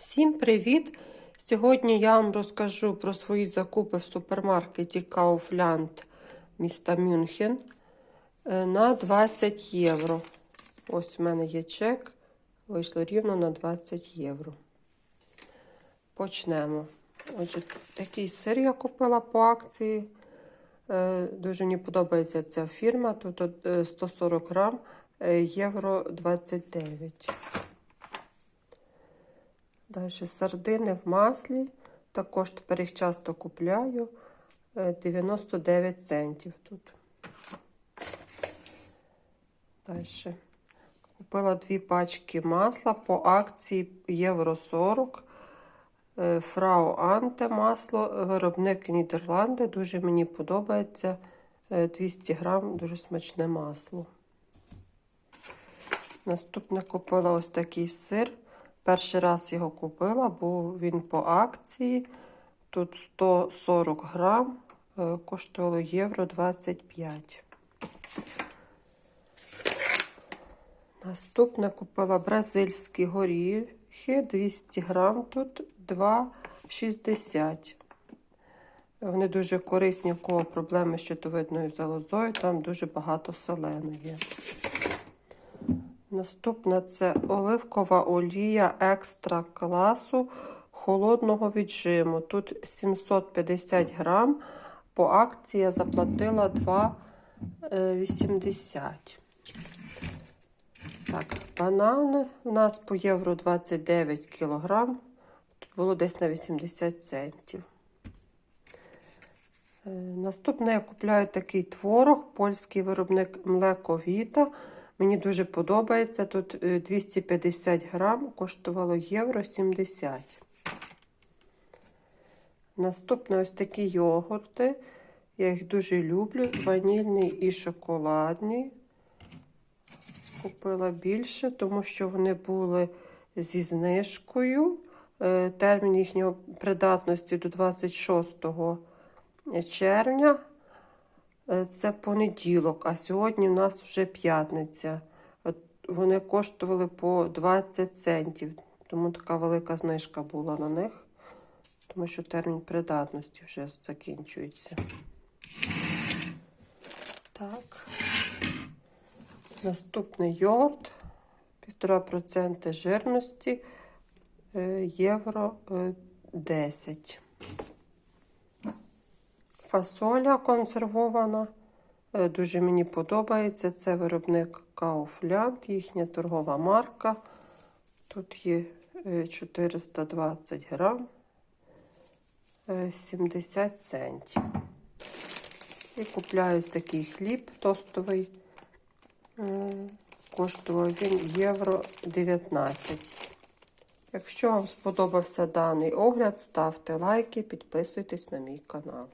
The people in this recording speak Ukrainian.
Всім привіт! Сьогодні я вам розкажу про свої закупи в супермаркеті Kaufland міста Мюнхен е, на 20 євро. Ось у мене є чек, вийшло рівно на 20 євро. Почнемо. Отже, такий сир я купила по акції. Е, Дуже мені подобається ця фірма. Тут е, 140 грам, е, євро 29. Далі сардини в маслі. Також тепер їх часто купляю. Е, 99 центів тут. Далі. Купила дві пачки масла по акції євро 40. Е, Фрау Анте масло, виробник Нідерланди. Дуже мені подобається. Е, 200 грам, дуже смачне масло. Наступне купила ось такий сир. Перший раз його купила, бо він по акції. Тут 140 грам, е, коштувало євро 25. Наступне купила бразильські горіхи 200 грам, тут 2,60. Вони дуже корисні, в кого проблеми з щитовидною залозою, там дуже багато селену є. Наступна це оливкова олія екстра класу холодного віджиму. Тут 750 грам. По акції я заплатила 2,80. Так, банани у нас по євро 29 кілограм. Тут було десь на 80 центів. Е, Наступне я купляю такий творог, польський виробник Млеко Віта. Мені дуже подобається. Тут е, 250 грам, коштувало євро 70. Наступне ось такі йогурти. Я їх дуже люблю. Ванільний і шоколадний. Купила більше, тому що вони були зі знижкою. Е, Термін їхнього придатності до 26 червня. Е, Це понеділок, а сьогодні у нас вже п'ятниця. Вони коштували по 20 центів, тому така велика знижка була на них, тому що термін придатності вже закінчується. Так. Наступний йогурт 1,5% жирності е, євро е, 10. Фасоля консервована. Е, Дуже мені подобається. Це виробник Kaufland, їхня торгова марка. Тут є е, 420 грам, е, 70 центів. І купляю такий хліб тостовий. Е, Коштував він євро 19. Якщо вам сподобався даний огляд, ставте лайки, підписуйтесь на мій канал.